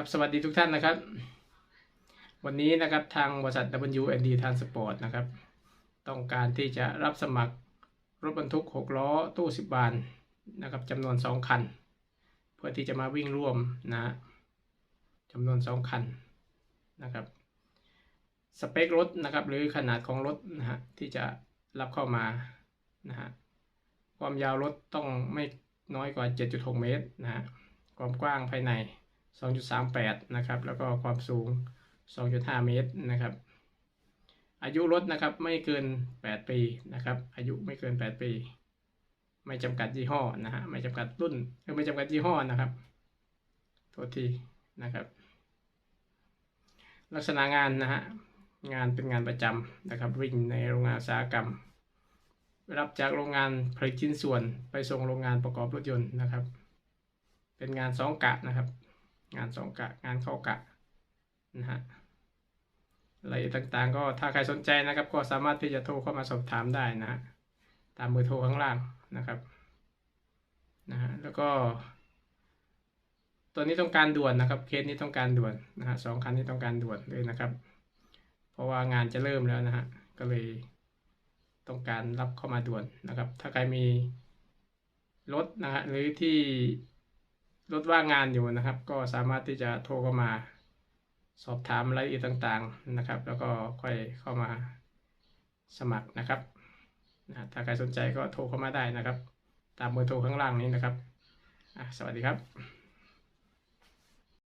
ครับสวัสดีทุกท่านนะครับ วันนี้นะครับทางบริษัท WND Transport นะครับ ต้องการที่จะรับสมัครรถบรรทุก 6 ล้อตู้ 10 บานนะครับจำนวน 2 คัน เพื่อที่จะมาวิ่งร่วมนะฮะจำนวน 2 คันนะครับสเปครถนะครับหรือขนาดของรถนะฮะที่จะรับเข้ามานะฮะความยาวรถต้องไม่น้อยกว่า 7.6 เมตรนะฮะความกว้างภายใน 2.38 นะครับ แล้วก็ความสูง 2.5 เมตรนะครับ อายุรถนะครับไม่เกิน 8 ปีนะครับ อายุไม่เกิน 8 ปี ไม่จำกัดยี่ห้อนะฮะ ไม่จำกัดรุ่นหรือไม่จำกัดยี่ห้อนะครับ โทษทีนะครับ ลักษณะงานนะฮะ งานเป็นงานประจำนะครับ วิ่งในโรงงานอุตสาหกรรม รับจากโรงงานผลิตชิ้นส่วนไปส่งโรงงานประกอบรถยนต์นะครับ เป็นงานสองกะนะครับ งานสองกะ งานเข้ากะนะฮะรายละเอียดต่างๆ ก็ถ้าใครสนใจนะครับ ก็สามารถที่จะโทรเข้ามาสอบถามได้นะฮะตามเบอร์โทรข้างล่างนะครับนะฮะแล้วก็ตัวนี้ต้องการด่วนนะครับเคสนี้ต้องการด่วนนะฮะสองคันนี้ต้องการด่วนเลยนะครับ เพราะว่างานจะเริ่มแล้วนะฮะก็เลยต้องการรับเข้ามาด่วนนะครับ ถ้าใครมีรถนะฮะหรือที่ รถว่างงานอยู่นะครับ ก็สามารถที่จะโทรเข้ามา สอบถามรายละเอียดต่างๆนะครับ แล้วก็ค่อยเข้ามาสมัครนะครับนะถ้าใครสนใจก็โทรเข้ามาได้นะครับ ตามเบอร์โทรข้างล่างนี้นะครับ สวัสดีครับ